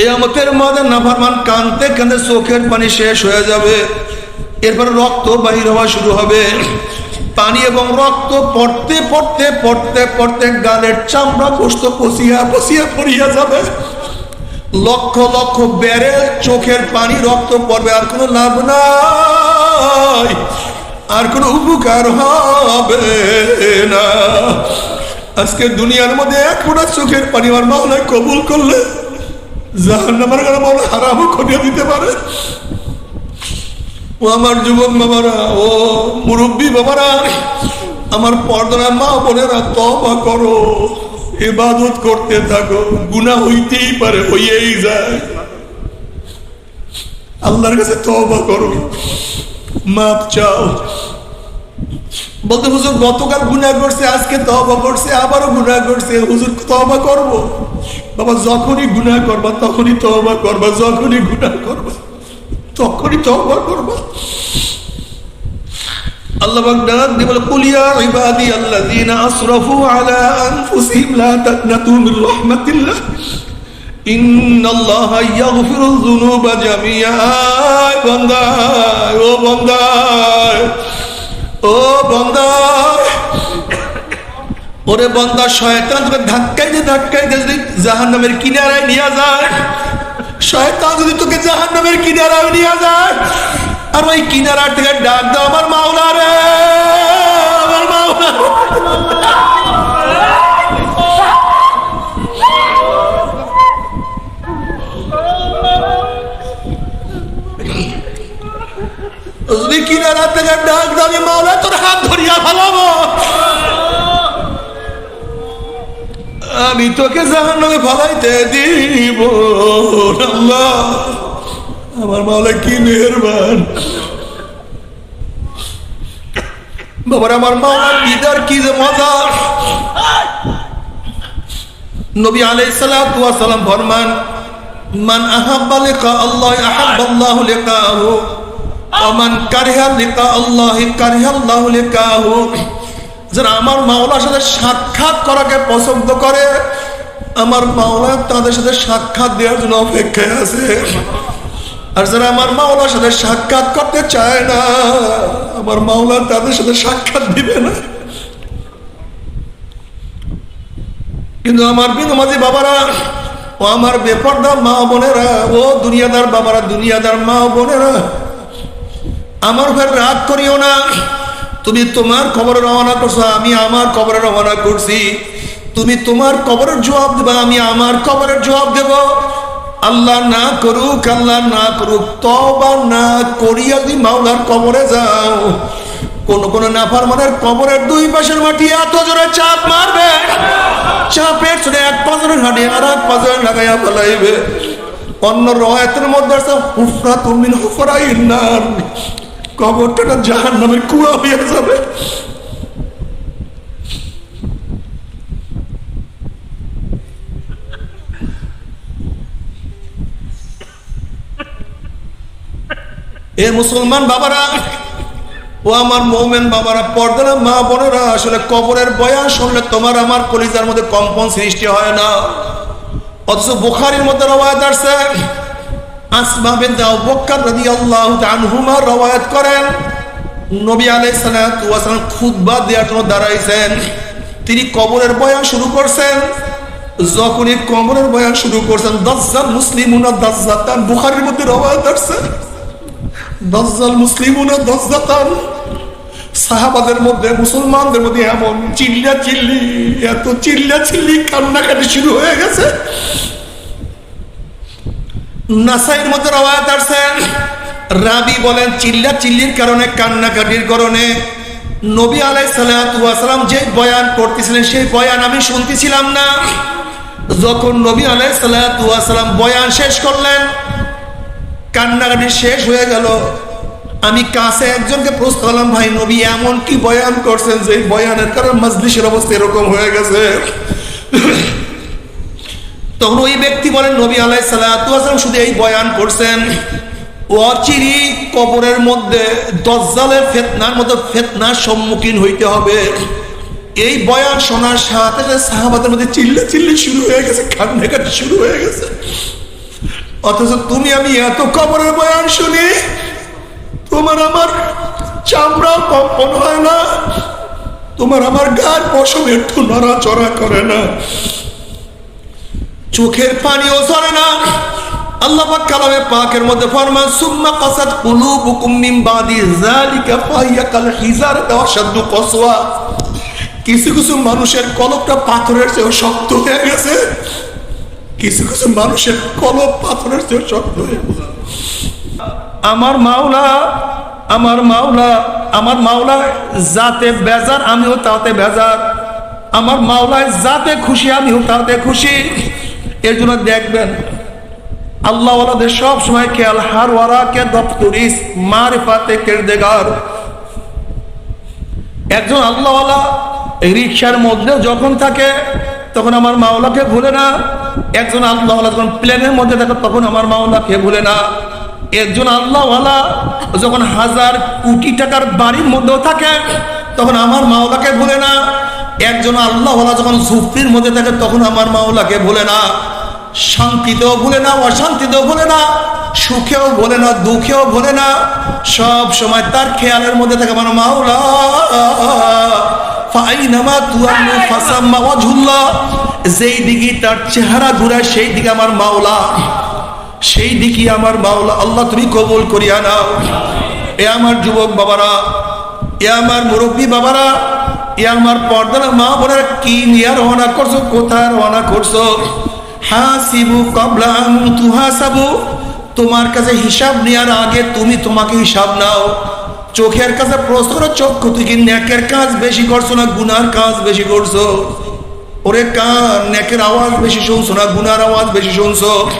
এই আমতের মধ্যে নাফারমান কানতে কানতে চোখের পানি শেষ হয়ে যাবে। এরপর রক্ত বাহির হওয়া শুরু হবে। পানি এবং রক্ত পড়তে পড়তে পড়তে পড়তে গালের চামড়া পোস্ত পচিয়া পচিয়া পড়িয়া যাবে। লক্ষ লক্ষ বেড়ে চোখের পানি রক্ত পড়বে, আর কোনো লাভ নাই। আর কোনো উপকার হবে না। আজকে দুনিয়ার মধ্যে এক ফোঁটা চোখের পানি আমার মাওলায় কবুল করলে। জাহান্নামের কারণে মাওলা হারামও করিয়ে দিতে পারে। ও আমার যুবক বাবারা, ও মুরব্বী বাবারা, আমার পর্দার মা বোনেরা তবা করো, ইবাদত করতে থাকো গুণা হইতেই পারে, হইয়েই যায়। আল্লাহর কাছে তবা করো। মাপ চাও। বলতে হুজুর, গতকাল গুণা করছে, আজকে তবা করছে, আবারও গুণা করছে, হুজুর তবা করব? বাবা, যখনই গুণা করবা, তখনই তবা করবা, যখনই গুণা করবা, তখনই তবা করবা। আল্লাহ দিয়ে বলে কুলিয়া ইবাদি আল্লাযীনা আসরাফু আলা আনফুসিহিম লা তাকনাতু মির রাহমাতিল্লাহ। ইন্নাল্লাহা ইয়াগফিরুয যুনুবা জামিআ। বান্দা ও বান্দা ও বান্দা ওরে বান্দা শয়তান তোকে ধাক্কাইতে ধাক্কাইতে যদি জাহান্নামের কিনারায় নিয়ে যায়। শয়তান যদি তোকে জাহান্নামের কিনারায় নিয়ে যায়। আর ওই কিনারা থেকে ডাক দাও, আমার মাওলা রে, আমার মাওলা। যদি কিনারা থেকে ডাক হাত ধরিয়া আমি তোকে জাহান্নামে ফালাইতে দিব আমার মাওলা কি মেহরবান। বাবার, আমার মাওলার দিদার কি যে মজা। নবী ওয়াস সালাম ফরমান, মান আহাব্বা লিকা আল্লাহ আহাব্বাল্লাহু লিকাহু। ওয়া মান কারিহা লিকা আল্লাহ কারিহাল্লাহু লিকাহু। যারা আমার মাওলার সাথে সাক্ষাৎ করাকে পছন্দ করে, আমার মাওলা তাদের সাথে সাক্ষাৎ দেওয়ার জন্য অপেক্ষায় আছে। আর যারা আমার মাওলার সাথে সাক্ষাৎ করতে চায় না, আমার মাওলা তাদের সাথে সাক্ষাৎ দিবে না। কিন্তু আমার বিনমাজি বাবারা, ও আমার বেপর্দা মা বোনেরা, ও দুনিয়াদার বাবারা, দুনিয়াদার মা বোনেরা আমার উপর রাগ করিও না। তুমি তোমার কবরে রওনা করছ, আমি আমার কবরে রওনা করছি। তুমি তোমার কবরের জবাব দেবা, আমি আমার কবরের জবাব দেব। আল্লাহ না করুক, আল্লাহ না করুক তবা না করিয়া যদি মাওলার কবরে যাও, কোন কোন নাফারমানের কবরের দুই পাশের মাটি এত জোরে চাপ মারবে। চাপের ছোট এক পাঁচরের হাঁটি আর এক পাঁচরের লাগাইয়া ফেলাইবে। অন্য রয়েতের মধ্যে আছে হুফরা তুমিন হুফরাই নার। কবরটা জাহান নামের কুয়া হয়ে যাবে। এ মুসলমান বাবারা, ও আমার মৌমেন বাবারা, পর্দারা, মা বোনেরা, আসলে কবরের বয়ান শুনলে তোমার আমার কলিজার মধ্যে কম্পন সৃষ্টি হয় না। অথচ বুখারির মধ্যে রবায়ত আসছে করেন। নবী দেওয়ার জন্য দাঁড়াইছেন। তিনি কবরের বয়ান শুরু করছেন। যখনই কবরের বয়ান শুরু করছেন, দাজ্জাল মুসলিমুনা দাজ্জাতান, বুখারীর মধ্যে রওয়ায়াত আসছে। দাজ্জাল মুসলিমুনা দাজ্জাতান, সাহাবাদের মধ্যে, মুসলমানদের মধ্যে এমন চিল্লা চিল্লি এত চিল্লা চিল্লি কান্নাকাটি শুরু হয়ে গেছে। নাসাইয়ের মধ্যে রওয়ায়াত আসছে। রাবি বলেন, চিল্লা চিল্লির কারণে, কান্নাকাটির কারণে নবী আলাই সালাম যে বয়ান করতেছিলেন, সেই বয়ান আমি শুনতেছিলাম না। যখন নবী আলাই সালাম বয়ান শেষ করলেন, কান্নাকাটি শেষ হয়ে গেল। আমি কাছে একজনকে প্রশ্ন করলাম, ভাই, নবী এমন কি বয়ান করছেন যে বয়ানের কারণে মজলিসের অবস্থা এরকম হয়ে গেছে? তখন ওই ব্যক্তি বলেন, নবী আলাই সালাম শুধু এই বয়ান করছেন। অচিরি কবরের মধ্যে দজ্জালের ফেতনার মতো ফেতনার সম্মুখীন হইতে হবে। এই বয়ান শোনার সাথে সাহাবাদের মধ্যে চিল্লা চিল্লি শুরু হয়ে গেছে, কান্নাকাটি শুরু হয়ে গেছে। অথচ তুমি আমি এত কবরের বয়ান শুনি, তোমার আমার চামড়া কম্পন হয় না, তোমার আমার গার পশম একটু নড়াচড়া করে না। চোখের পানিও চলে না। আল্লাহ পাকের মধ্যে সুম্মা বাদি কাল হিজার কিছু কিছু মানুষের কলবটা পাথরের শক্ত হয়ে গেছে। কিছু কিছু মানুষের কলব পাথরের শক্ত হয়ে গেছে। আমার মাওলা আমার মাওলা আমার মাওলা যাতে বেজার, আমিও তাতে বেজার। আমার মাওলায় যাতে খুশি, আমিও তাতে খুশি। এর জন্য দেখবেন আল্লাহ ওয়ালাদের সব সময় খেয়াল, হার ওয়ারা কে দপ্তরিস, মারিফাতে কেরদেগার একজন আল্লাহওয়ালা রিক্সার মধ্যে যখন থাকে, তখন আমার মাওলাকে ভুলে না। একজন আল্লাহওয়ালা যখন প্লেনের মধ্যে থাকে, তখন আমার মাওলাকে ভুলে না। একজন আল্লাহওয়ালা যখন হাজার কোটি টাকার বাড়ির মধ্যেও থাকে, তখন আমার মাওলাকে ভুলে না। একজন আল্লাহওয়ালা যখন ঝুপড়ির মধ্যে থাকে, তখন আমার মাওলাকে ভুলে না। শান্তিতেও ভুলে না, অশান্তিতেও ভুলে না, সুখেও ভোলে না, দুঃখেও ভোলে না, সব সময় তার খেয়ালের মধ্যে থাকে আমার মাওলা। যেই দিকে তার চেহারা ঘুরায় সেই দিকে আমার মাওলা। সেই দিকে আমার মাওলা, আল্লাহ তুমি কবুল করিয়া নাও। এ আমার যুবক বাবারা আমার মুরব্বী বাবারা আমার পর্দার মা বোনেরা, কি নিয়ে রওনা করছ, কোথায় রওনা করছ? হাসিবু কবলা তুহাসাবু। তোমার কাছে হিসাব নেওয়ার আগে তুমি তোমাকে হিসাব নাও। চোখের কাছে প্রশ্ন চক্ষু, তুই কি ন্যাকের কাজ বেশি করছ না গুনার কাজ বেশি করছ? ওরে কান ন্যাকের আওয়াজ বেশি শুনছো না গুনার আওয়াজ বেশি শুনছো?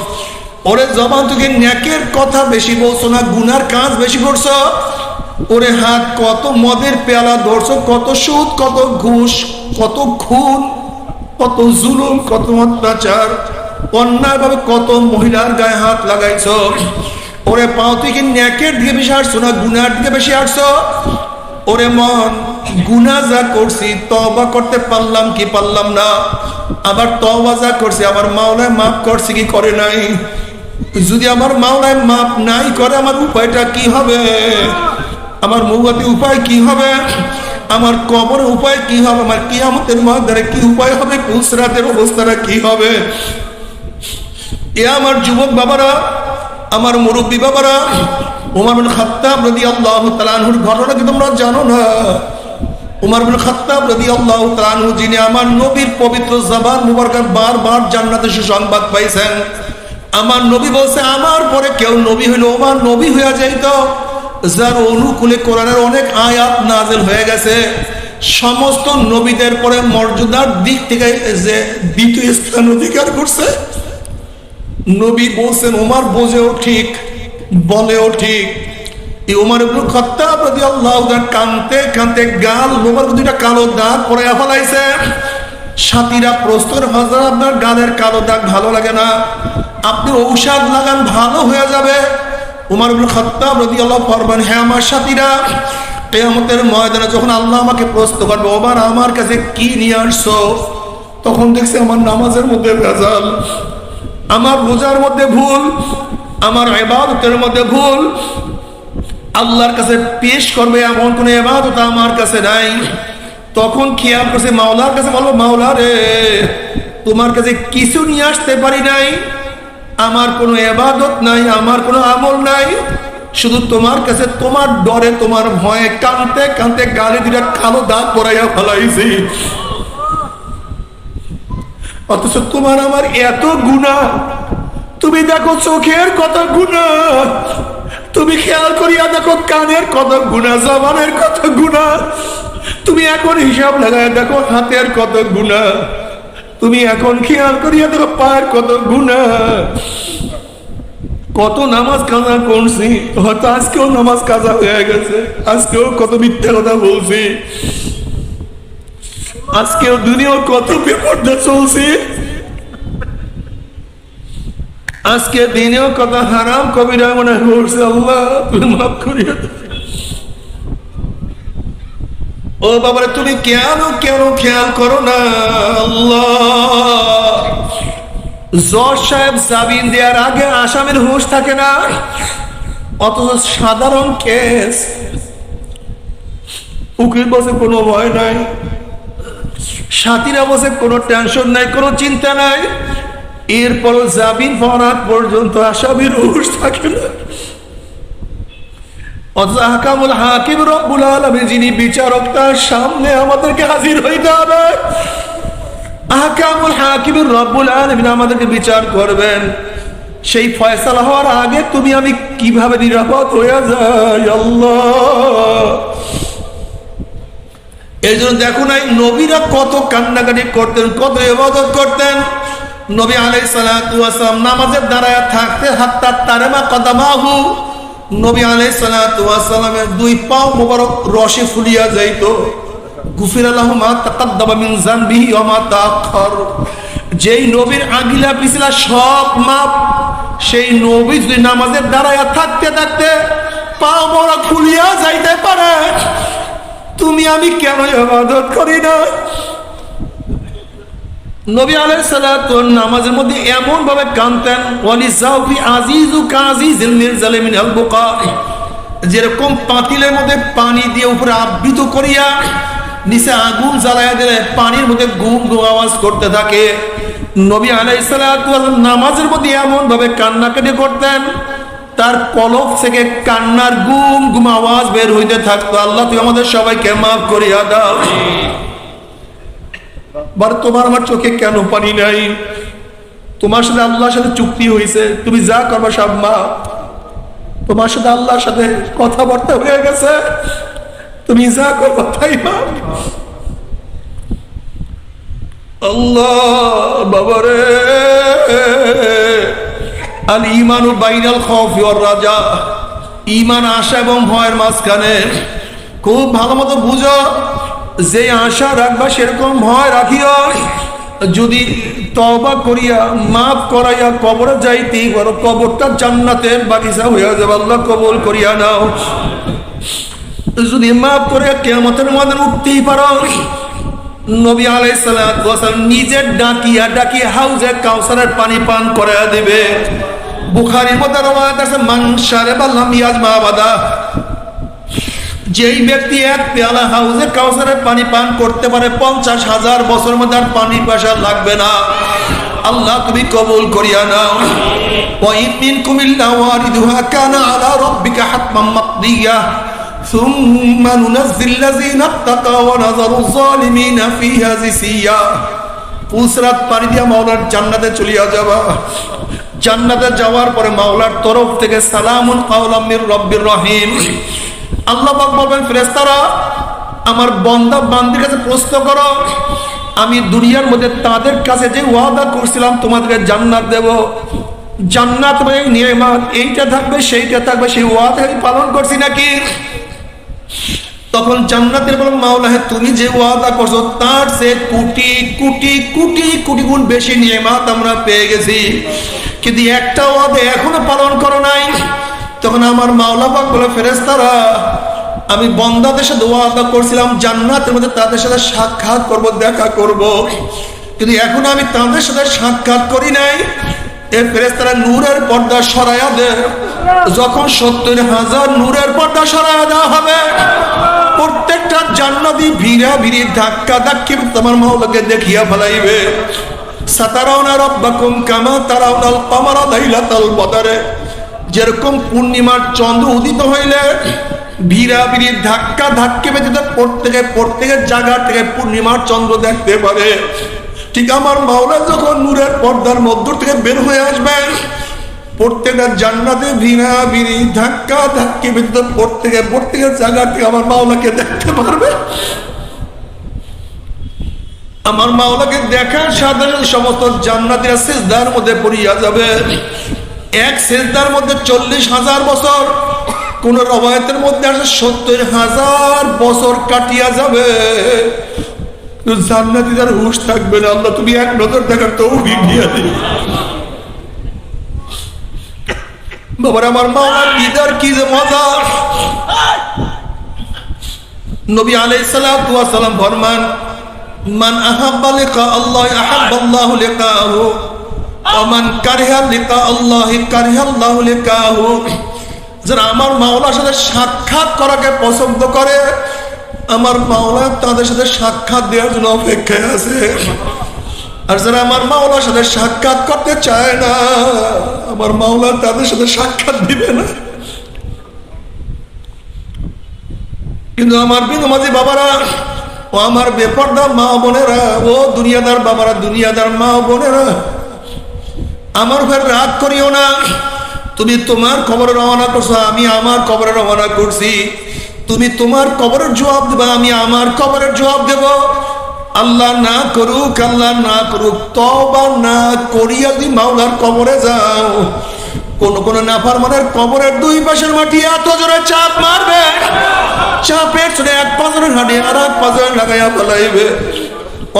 ওরে জবান, তুই ন্যাকের কথা বেশি বলছো না গুনার কাজ বেশি করছ? ওরে হাত, কত মদের পেয়ালা ধরছো, কত সুদ, কত ঘুষ, কত খুন। কত জুলুম, কত অত্যাচার অন্যায় ভাবে কত মহিলার গায়ে হাত লাগাইছ। ওরে পাও তুই কি ন্যাকের দিকে বেশি আসছো না গুনার দিকে বেশি আসছো ওরে মন গুনা যা করছি তবা করতে পারলাম কি পারলাম না? আবার তবা যা করছি আমার মাওলায় মাফ করছি কি করে নাই? যদি আমার মাওলায় মাপ নাই করে, আমার উপায়টা কি হবে? আমার মৌয়াতি উপায় কি হবে? আমার কবর উপায় কি হবে? আমার কিয়ামতের মধ্যে কি উপায় হবে? কুসরাতের অবস্থাটা কি হবে? এ আমার যুবক বাবারা, আমার মুরব্বী বাবারা, উমার বিন খাত্তাব রদি আল্লাহ তালানহুর ঘটনা কি তোমরা জানো না? উমার বিন খাত্তাব রদি আল্লাহ তালানহু যিনি আমার নবীর পবিত্র জবান মুবারকার বারবার জান্নাতে সুসংবাদ পাইছেন। আমার নবী বলছে, আমার পরে কেউ নবী হইল, আমার নবী হইয়া যাইত। যার অনুকূলে কোরআনের অনেক আয়াত নাজেল হয়ে গেছে, সমস্ত নবীদের পরে মর্যাদার দিক থেকে যে দ্বিতীয় স্থান অধিকার করছে, নবী বলছেন, ওমার বোঝেও ঠিক, বলেও ঠিক। এই ওমর খাত্তাব রাদিয়াল্লাহু তাআলা কানতে কানতে গাল মোবার দুইটা কালো দাগ পরে ফেলাইছে। সাথীরা প্রস্তর আপনার গালের কালো দাগ ভালো লাগে না। আপনি ঔষধ লাগান, ভালো হয়ে যাবে। উমার ইবনে খাত্তাব রাদিয়াল্লাহু ফরমান হ্যাঁ আমার সাথীরা, কিয়ামতের ময়দানে যখন আল্লাহ আমাকে প্রশ্ন করবে ওবার আমার কাছে কি নিয়ে আসছো? তখন দেখছি আমার নামাজের মধ্যে ভেজাল, আমার রোজার মধ্যে ভুল, আমার এবাদতের মধ্যে ভুল। আল্লাহর কাছে পেশ করবে এমন কোন এবাদত আমার কাছে নাই। তখন খেয়াল করছে, মাওলার কাছে বলব মাওলা রে, তোমার কাছে কিছু নিয়ে আসতে পারি নাই? আমার কোনো এবাদত নাই, আমার কোনো আমল নাই। শুধু তোমার কাছে, তোমার ডরে, তোমার ভয়ে কানতে কানতে গালে দুটা কালো দাগ পরাইয়া ফেলাইছি। অথচ তোমার আমার এত গুণা। তুমি দেখো চোখের কত গুণা। তুমি খেয়াল করিয়া দেখো কানের কত গুণা, জবানের কত গুণা। তুমি এখন হিসাব লাগায় দেখো হাতের কত গুণা। তুমি এখন খেয়াল করিয়া দেখো পায়ের কত গুণা। কত নামাজ কাজা করছি হয়তো আজকেও নামাজ কাজা হয়ে গেছে, আজকেও কত মিথ্যা কথা বলছি। আজকেও দুনিয়ার কত বিপদে চলছে। আজকে দিনেও কত হারাম কবিরা মনে করছে, আল্লাহ, তুমি মাফ করিয়া। ও বাবারে, তুমি কেন কেন খেয়াল করো না? জজ সাহেব জামিন দেওয়ার আগে আসামের হুঁশ থাকে না? অথচ সাধারণ কেস। উকিল বসে কোনো ভয় নাই। সাথীরা বসে কোনো টেনশন নাই, কোনো চিন্তা নাই। এরপর জামিন পাওয়ার পর্যন্ত আসামির হুঁশ থাকে না। হাকিম যিনি বিচারক তার সামনে আমাদেরকে হাজির আমাদেরকে বিচার করবেন। সেই ফয়সালা হওয়ার আগে তুমি আমি কীভাবে নিরাপদ হয়ে যাই? এই জন্য দেখো নাই, নবীরা কত কান্নাকাটি করতেন, কত ইবাদত করতেন। নবী আলাই সালাম নামাজের দ্বারায় থাকতে হাত্তা তারেমা কদামাহু। নবী আলাই সালামের দুই পাও মোবারক রসে ফুলিয়া যাইত। গুফির আল্লাহ মা তাকাদ্দামা মিন জানবিহি ওয়া মা তাআখার যেই নবীর আগিলা পিছলা সব মাপ, সেই নবী যদি নামাজের দাঁড়ায়া থাকতে থাকতে পা মোবারক ফুলিয়া যাইতে পারে, তুমি আমি কেন ইবাদত করি না? নবী আলাইহিস সালাতু নামাজের মধ্যে এমন ভাবে কানতেন ওয়ালি আজিজু কাজিজিল মিরজালে মিন আল বুকা যেরকম পাতিলের মধ্যে পানি দিয়ে উপরে আবৃত করিয়া নিচে আগুন জ্বালায়া দিলে পানির মধ্যে গুম গুম আওয়াজ করতে থাকে। নবী আলাইহিস সালাতু নামাজের মধ্যে এমন ভাবে কান্নাকাটি করতেন, তার কলব থেকে কান্নার গুম গুম আওয়াজ বের হইতে থাকতো। আল্লাহ তুই আমাদের সবাইকে মাফ করিয়া দাও। বার তোমার আমার চোখে কেন পানি নাই? তোমার সাথে আল্লাহর সাথে চুক্তি হয়েছে তুমি যা করবা সব মা তোমার সাথে আল্লাহর সাথে কথাবার্তা হয়ে গেছে। তুমি যা করবা তাই মা আল্লাহ বাবারে। আল ইমানু বাইনাল খৌফি রাজা। ইমান আশা এবং ভয়ের মাঝখানে। খুব ভালো মতো বুঝো। যে আশা রাখবা সেরকম ভয় রাখিও। যদি তবা করিয়া মাফ করাইয়া কবরে যাইতে বড় কবরটা জান্নাতের বাগিচা হইয়া যাবে, আল্লাহ কবল করিয়া নাও। যদি মাফ করে কেমতের মধ্যে উঠতেই পারো, নবী আলাইসালাম নিজের ডাকিয়া ডাকিয়া হাউজে কাউসারের পানি পান করে দিবে। বুখারির মধ্যে রওয়ায়াত আছে, মান শারাবা লাম ইয়াজমা আবাদা। যেই ব্যক্তি এক পেয়ালা হাউজে কাউসারের পানি পান করতে পারে পঞ্চাশ হাজার বছর মধ্যে আর পানি পয়সা লাগবে না আল্লাহ তুমি কবুল করিয়া নাও وإن منكم إلا واردها كان على ربك حتما مقضيا ثم ننزل الذين اتقوا ونذر الظالمين فيها جثيا পুসরাত পানি দিয়া মাওলার জান্নাতে চলিয়া যাবা জান্নাতে যাওয়ার পরে মাওলার তরফ থেকে সালামুন কাওলাম মির রব্বির রহিম আল্লাহ বলবেন, ফেরেশতারা, আমার বন্দা বান্দির কাছে প্রশ্ন করো। আমি দুনিয়ার মধ্যে তাদের কাছে যে ওয়াদা করছিলাম, তোমাদেরকে জান্নাত দেব। জান্নাত মানে নিয়ামত, এইটা থাকবে, সেইটা থাকবে, সেই ওয়াদা আমি পালন করছি নাকি? তখন জান্নাতের বলেন মাওলা হে তুমি যে ওয়াদা করছ, তার সে কোটি কোটি কোটি কোটি গুণ বেশি নিয়ামত আমরা পেয়ে গেছি। কিন্তু একটা ওয়াদা এখনও পালন করো নাই। তখন আমার মাওলা পাক বলে ফেরেস্তারা আমি বন্দাদের সাথে ওয়াদা করছিলাম, জান্নাতের মধ্যে তাদের সাথে সাক্ষাৎ করব, দেখা করব। কিন্তু এখন আমি তাদের সাথে সাক্ষাৎ করি নাই। এ ফেরেস্তারা নূরের পর্দা সরাইয়া দে। যখন সত্তর হাজার নূরের পর্দা সরাইয়া দেওয়া হবে, প্রত্যেকটা জান্নাতি ভিড়া ভিড়ি ধাক্কা ধাক্কি তোমার মাওলাকে দেখিয়া ফেলাইবে। সাতারাউনা রব্বাকুম কামা তারাউনাল কামারা লাইলাতাল বদরে যেরকম পূর্ণিমার চন্দ্র উদিত হইলে ভিড়া ভিড়ি ধাক্কা ধাক্কে ব্যতীত প্রত্যেকে প্রত্যেকের জায়গা থেকে পূর্ণিমার চন্দ্র দেখতে পারে। ঠিক আমার মাওলা যখন নূরের পর্দার মধ্য থেকে বের হয়ে আসবেন প্রত্যেকটা জান্নাতে ভিড়া ভিড়ি ধাক্কা ধাক্কি ব্যতীত প্রত্যেকে প্রত্যেকের জায়গা থেকে আমার মাওলাকে দেখতে পারবে। আমার মাওলাকে দেখার সাথে সমস্ত জান্নাতিরা সেজদার মধ্যে পড়িয়া যাবে। এক সেজদার মধ্যে চল্লিশ হাজার বছর, কোন রবায়তের মধ্যে আছে সত্তর হাজার বছর কাটিয়া যাবে। জান্নাতিদার হুশ থাকবে না, আল্লাহ তুমি এক নজর দেখার তো বাবার, আমার দিদার কি যে মজা। নবী ওয়াস সালাম ফরমান, মান আহাব্বা লিকা আল্লাহ আহাব্বাল্লাহু লিকাহু। অমান কারিহা লিকা আল্লাহ কারিহা আল্লাহ লিকাহু। যারা আমার মাওলার সাথে সাক্ষাৎ করাকে পছন্দ করে, আমার মাওলা তাদের সাথে সাক্ষাৎ দেওয়ার জন্য অপেক্ষায় আছে। আর যারা আমার মাওলার সাথে সাক্ষাৎ করতে চায় না, আমার মাওলা তাদের সাথে সাক্ষাৎ দিবে না। কিন্তু আমার বিনুমাজি বাবারা, ও আমার বেপর্দা মা বোনেরা, ও দুনিয়াদার বাবারা, দুনিয়াদার মা বোনেরা আমার ঘর রাগ করিও না। তুমি তোমার কবরে রওনা করছ, আমি আমার কবরে রওনা করছি। তুমি তোমার কবরের জবাব দেবা, আমি আমার কবরের জবাব দেব। আল্লাহ না করুক, আল্লাহ না করুক তবা না করিয়া যদি মাওলার কবরে যাও, কোন কোন নাফারমানের কবরের দুই পাশের মাটি এত জোরে চাপ মারবে। চাপের ছোট এক পাঁচরের হাঁটি আর এক পাঁচরের লাগাইয়া ফেলাইবে।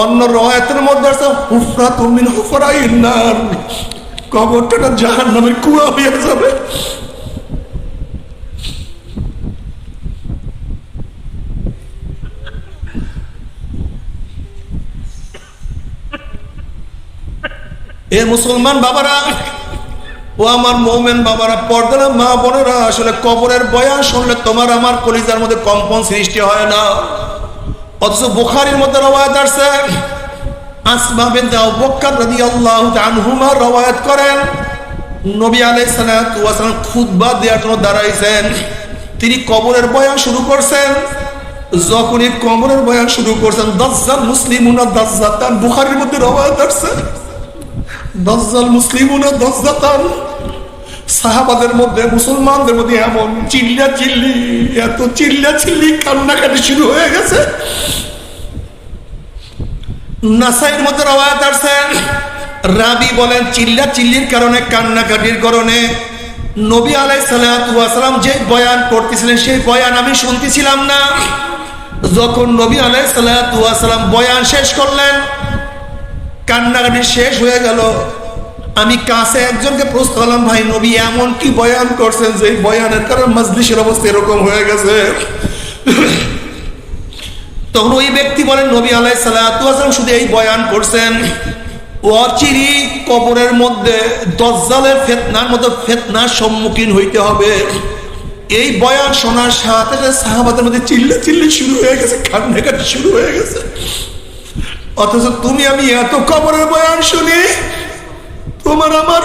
অন্য রয়েতের মধ্যে আছে হুফরা তুমিন হুফরা ইন্নার কবরটা জাহান নামের কুয়া হয়ে যাবে। এ মুসলমান বাবারা, ও আমার মৌমেন বাবারা, পর্দারা মা বোনেরা, আসলে কবরের বয়ান শুনলে তোমার আমার কলিজার মধ্যে কম্পন সৃষ্টি হয় না। অথচ বুখারির মধ্যে রওয়ায়াত আসছে। করেন দেওয়ার জন্য দাঁড়াইছেন। তিনি কবরের বয়ান শুরু করছেন। যখনই কবরের বয়ান শুরু করছেন, দাজ্জাল দাজ্জাতান, বুখারীর মধ্যে রওয়ায়াত আসছে। দাজ্জাল মুসলিমুনা দাজ্জাতান, সাহাবাদের মধ্যে, মুসলমানদের মধ্যে এমন চিল্লা চিল্লি এত চিল্লা চিল্লি কান্নাকাটি শুরু হয়ে গেছে। নাসাইয়ের মধ্যে রওয়ায়াত আসছে। রাবি বলেন, চিল্লা চিল্লির কারণে, কান্নাকাটির কারণে নবী আলাই সালাম যে বয়ান করতেছিলেন সেই বয়ান আমি শুনতেছিলাম না। যখন নবী আলাই সালাম বয়ান শেষ করলেন, কান্নাকাটি শেষ হয়ে গেল। আমি কাছে একজনকে প্রশ্ন করলাম, ভাই, নবী এমন কি বয়ান করছেন যে বয়ানের কারণে মজলিসের অবস্থা এরকম হয়ে গেছে? তখন ওই ব্যক্তি বলেন, নবী আলাই সালাম শুধু এই বয়ান করছেন অচিরি কবরের মধ্যে দজ্জালের ফেতনার মতো ফেতনার সম্মুখীন হইতে হবে। এই বয়ান শোনার সাথে সাহাবাদের মধ্যে চিল্লে চিল্লে শুরু হয়ে গেছে কান্নাকাটি শুরু হয়ে গেছে। অথচ তুমি আমি এত কবরের বয়ান শুনি, তোমার আমার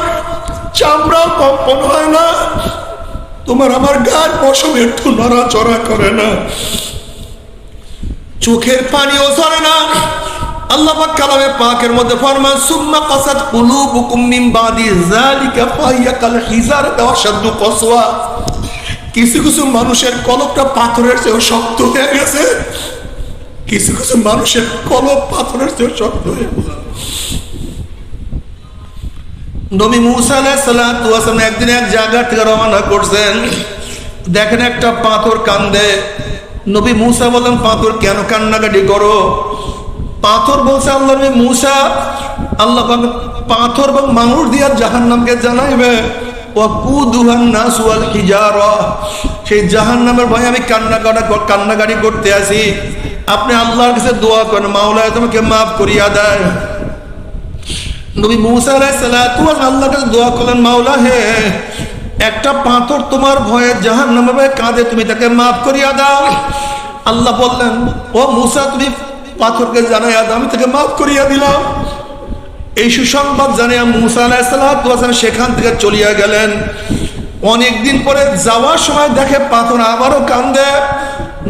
চামড়া কম্পন হয় না, তোমার আমার গার পশম একটু নড়াচড়া করে না। চোখের পানিও ঝরে না। আল্লাহ পাকের মধ্যে কিছু কিছু মানুষের কলবটা পাথরের চেয়েও শক্ত হয়ে গেছে। কিছু কিছু মানুষের কলব পাথরের শক্ত হয়ে একদিন এক জায়গা থেকে রওনা করছেন। দেখেন একটা পাথর কান্দে। নবী মূসা বললেন, পাথর কেন কান্নাকাটি করো? পাথর বলছে, আল্লাহ মুসা, আল্লাহ পাথর এবং মানুষ দিয়া জাহান নামকে জানাইবে সেই জাহান নামের ভয়ে আমি কান্নাকাটা কান্নাকাটি করতে আসি। আপনি আল্লাহর কাছে দোয়া করেন মাওলা তোমাকে মাফ করিয়া দেয়। নবী মুসা সালাতু কাছে দোয়া করলেন, মাওলা হে একটা পাথর তোমার ভয়ে জাহান নামে কাঁদে তুমি তাকে মাফ করিয়া দাও। আল্লাহ বললেন, ও মুসা, তুমি পাথরকে জানাইয়া দাও, আমি তাকে মাফ করিয়া দিলাম। এই সুসংবাদ জানিয়া মুসা আলাহিসাল্লাম সেখান থেকে চলিয়া গেলেন। অনেকদিন পরে যাওয়ার সময় দেখে পাথর আবারও কান্দে।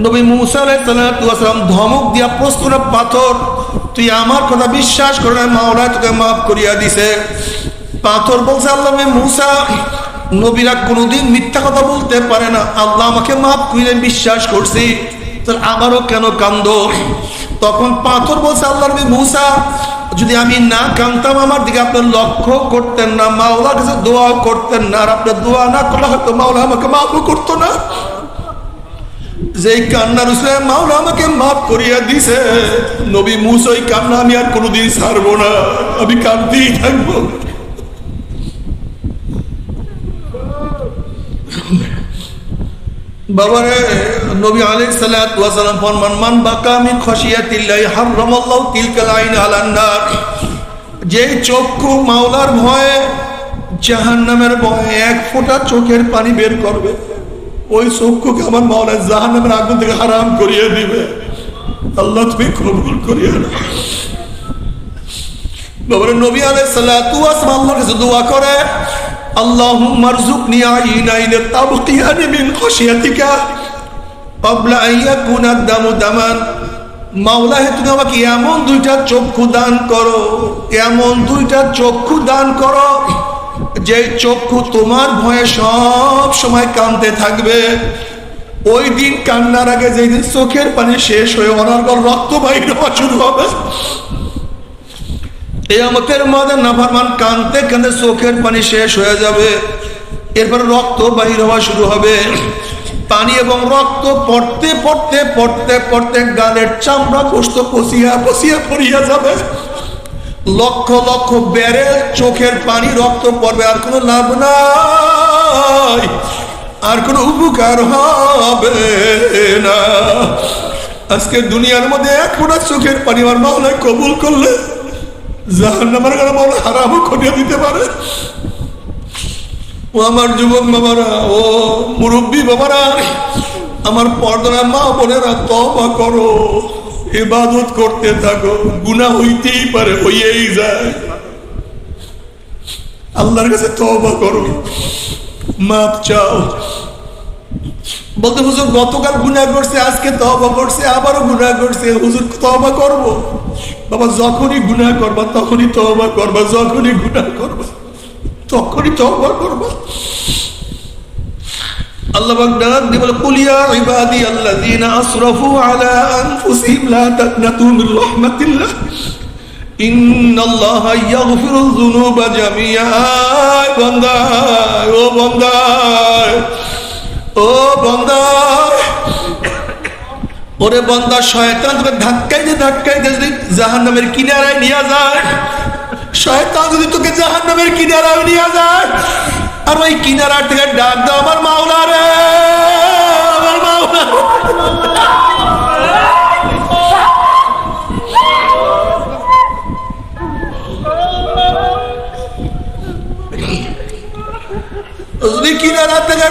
নবী মুসা আলাহিসাল্লাম ধমক দিয়া প্রস্তুত পাথর, তুই আমার কথা বিশ্বাস করে না মাওলা তোকে মাফ করিয়া দিছে। পাথর বলছে, আল্লাহ মুসা নবীরা কোনোদিন মিথ্যা কথা বলতে পারে না। আল্লাহ আমাকে মাফ করিলেন বিশ্বাস করছি। আবারও কেন কান্দ? তখন পাথর বলছে আল্লাহ নবী মুসা, যদি আমি না কানতাম আমার দিকে আপনার লক্ষ্য করতেন না, মাওলার কাছে দোয়া করতেন না, আর আপনার দোয়া না করলে হয়তো মাওলা আমাকে মাফও করতো না। যেই কান্নার উসলে মাওলা আমাকে মাফ করিয়া দিছে। নবী মুসা, ওই কান্না আমি আর কোনোদিন ছাড়বো না, আমি কান্দিই থাকব। বাবারে, নবী আলাইহিস সালাতু ওয়া সালাম ফরমান, মান বাকা মিন খাশিয়াতিল্লাহি হারামাল্লাহু তিলকাল আইন আলান নার। যে চক্ষু মাওলার ভয়ে জাহান নামের ভয়ে এক ফোঁটা চোখের পানি বের করবে, ওই চক্ষুকে আমার মাওলা জাহান নামের আগুন থেকে হারাম করিয়ে দিবে। আল্লাহ তুমি কবুল করিয়ে না। বাবার, নবী আলাইহিস সালাতু ওয়াসালাম আল্লাহর কাছে দোয়া করে আল্লাহুম্মা রযুকনি আইনাইন তাবকিয়ানি মিন খাশিয়াতিকা ক্বাবলা আন ইয়াকুনা দামু দামান। মাওলা হে তুমি আমাকে এমন দুইটা চক্ষু দান করো, এমন দুইটা চক্ষু দান করো, যে চক্ষু তোমার ভয়ে সব সময় কাঁদতে থাকবে। ওই দিন কান্নার আগে যেই দিন চোখের পানি শেষ হয়ে অনার্গল রক্ত বাহির হওয়া শুরু হবে কেয়ামতের মধ্যে নাফরমান কানতে কানতে চোখের পানি শেষ হয়ে যাবে। এরপরে রক্ত বাহির হওয়া শুরু হবে। পানি এবং রক্ত পড়তে পড়তে পড়তে পড়তে গালের চামড়া পোস্ত পচিয়া পচিয়া পড়িয়া যাবে। লক্ষ লক্ষ বেড়ে চোখের পানি রক্ত পড়বে, আর কোনো লাভ নাই। আর কোনো উপকার হবে না। আজকে দুনিয়ার মধ্যে এক ফোঁটা চোখের পানি আমার মাওলায় কবুল করলে। জাহান্নামের কারণে দিতে পারে। ও আমার যুবক বাবারা, ও মুরব্বী বাবারা, আমার পর্দার মা বোনেরা তবা করো, ইবাদত করতে থাকো, গুনাহ হইতেই পারে, হইয়েই যায়। আল্লাহর কাছে তবা করো। মাপ চাও। বলতে হুজুর, গতকাল গুনাহ করছে, আজকে তবা করছে, আবারও গুনাহ করছে। হুজুর তবা করব? বাবা, যখনই গুনাহ করবা, তখনই তবা করবা, যখনই গুনাহ করবা, তখনই তবা করবা। আল্লাহ ডাক দিয়ে বলে, কুল ইয়া ইবাদি আল্লাযীনা আসরাফু আলা আনফুসিহিম লা তাকনাতু মির রাহমাতিল্লাহ। ইন্নাল্লাহা ইয়াগফিরুয যুনুবা জামিআ। বান্দা, ও বান্দা। ও বান্দা ওরে বন্দা শয়তান তোকে ধাক্কাইতে ধাক্কাইতে যদি জাহান নামের কিনারায় নিয়ে যায়। শয়তান যদি তোকে জাহান নামের কিনারায় নিয়ে যায়। আর ওই কিনারা থেকে ডাক দাও আমার মাওলা রে, আমার মাওলা।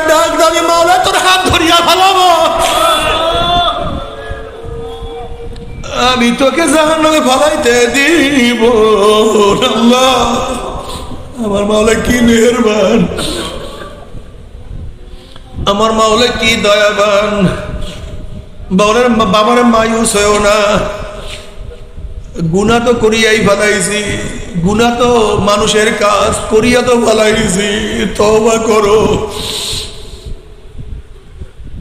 ডাক মাওলা হাত আমি তোকে জাহান্নামে ফলাইতে দিব আমার মাওলা, কি মেহরবান। আমার মাওলা, কি দয়াবান। বাবার বাবার মায়ুস হয়েও না। গুণা তো করিয়াই ফেলাইছি। গুণা তো মানুষের কাজ, করিয়া তো ফেলাইছি তবা করো।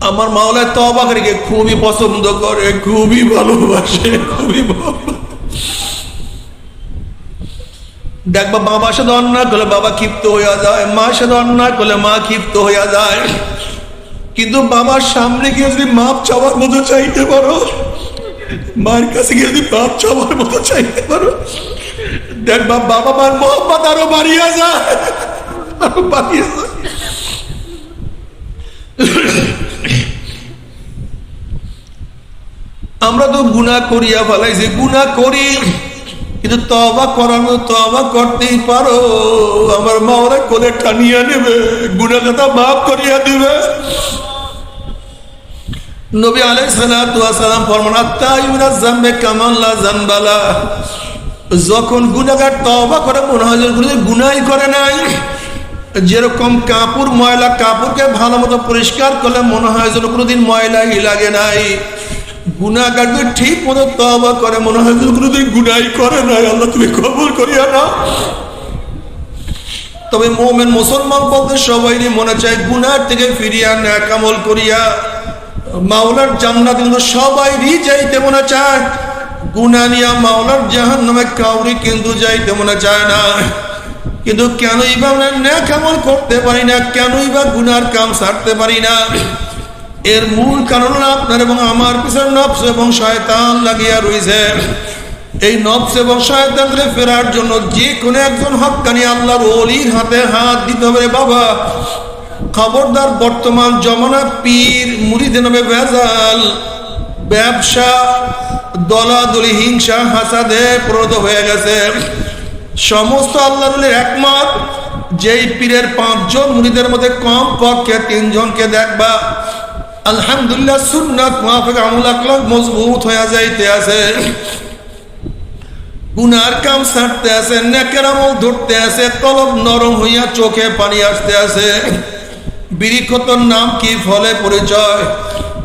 আমার মাওলায় তবা করিকে খুবই পছন্দ করে, খুবই ভালোবাসে, খুবই দেখবা সাথে অন্যায় করলে বাবা ক্ষিপ্ত হইয়া যায়, মার সাথে অন্যায় করলে মা ক্ষিপ্ত হইয়া যায়। কিন্তু বাবার সামনে গিয়ে যদি মাপ চাওয়ার মতো চাইতে পারো মার কাছে গিয়ে যদি মাপ চাওয়ার মতো চাইতে পারো দেখবা বাবা মার মোহাম্মত আরও বাড়িয়া যায়। আমরা তো গুণা করিয়া ফেলাইছি গুণা করি, কিন্তু তবা করানো তবা করতেই পারো। আমার মাওরা কোলে টানিয়া নেবে গুণা কথা মাফ করিয়া দিবে। নবী ওয়াস সালাম ফরমান আত্তাইউনা জামবে কামাল্লা জানবালা যখন গুনাহগার তওবা করে, মনে হয় যে গুনাই করে নাই। যেরকম কাপড়, ময়লা কাপড়কে ভালো মতো পরিষ্কার করলে মনে হয় যেন কোনোদিন ময়লাই লাগে নাই। যদি ঠিক মতো তওবা করে, মনে হয় যেন কোনোদিন গুনাই করে নাই। আল্লাহ তুমি কবুল করিয়া না তবে মোমেন মুসলমান বলতে সবাই মনে চায় গুনার থেকে ফিরিয়া ন্যাকামল করিয়া, মাওলার জান্নাত কিন্তু সবাই যাইতে মনে চায়। গুনা নিয়া মাওলার জাহান নামে কাউরি কিন্তু যাইতে মনে চায় না। কিন্তু কেনই বা আমরা ন্যাকামল করতে পারি না, কেনই বা গুনার কাম সারতে পারি না। এর মূল কারণ আপনার এবং আমার পিছনে নফস এবং শয়তান লাগিয়া রয়েছে এই নফস এবং শয়তান ফেরার জন্য যে কোনো একজন হকানি আল্লাহর অলির হাতে হাত দিতে হবে বাবা। খবরদার বর্তমান জমানা পীর মুড়িদে নামে ভেজাল ব্যবসা, দলাদলি, হিংসা, হাসাদে প্রদ হয়ে গেছে। সমস্ত আল্লাহর একমত, যেই পীরের পাঁচজন মুড়িদের মধ্যে কম পক্ষে তিনজনকে দেখবা, আলহামদুলিল্লাহ সুন্নাত মাফিক আমল আকলাক মজবুত হয়ে যাইতে আছে। গুনার কাম ছাড়তে আছে, নেকের আমল ধরতে আছে তলব নরম হইয়া চোখে পানি আসতে আছে। বিরিক্ষতর নাম কি ফলে পরিচয়?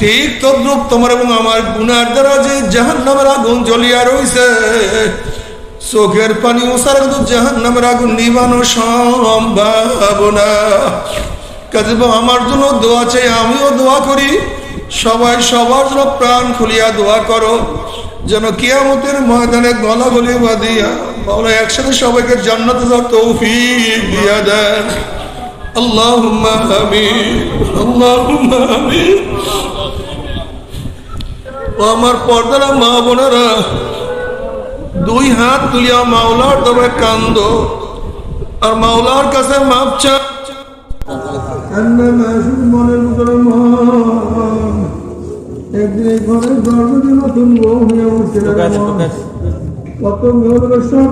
ঠিক তদ্রুপ তোমার এবং আমার গুনার দ্বারা যে জাহান নামের আগুন জ্বলিয়া রইছে, চোখের পানি ওসার কিন্তু জাহান নামের আগুন নিবানো সম্ভব না। কাজে আমার জন্য দোয়া চাই, আমিও দোয়া করি, সবাই সবার জন্য প্রাণ খুলিয়া দোয়া করো, যেন কিয়ামতের ময়দানে গলা গলি বাঁধিয়া বাবা একসাথে সবাইকে জান্নাতে তৌফিক দিয়া দেন। আল্লাহুম্মা আমিন আল্লাহুম্মা আমিন ও আমার পর্দারা মা বোনেরা দুই হাত তুলিয়া মাওলার তবে কান্দ। আর মাওলার কাছে মাপ চা মনের ভিতরে একদিন এই নতুন বউ হয়ে উঠছে কত মেয়ের সব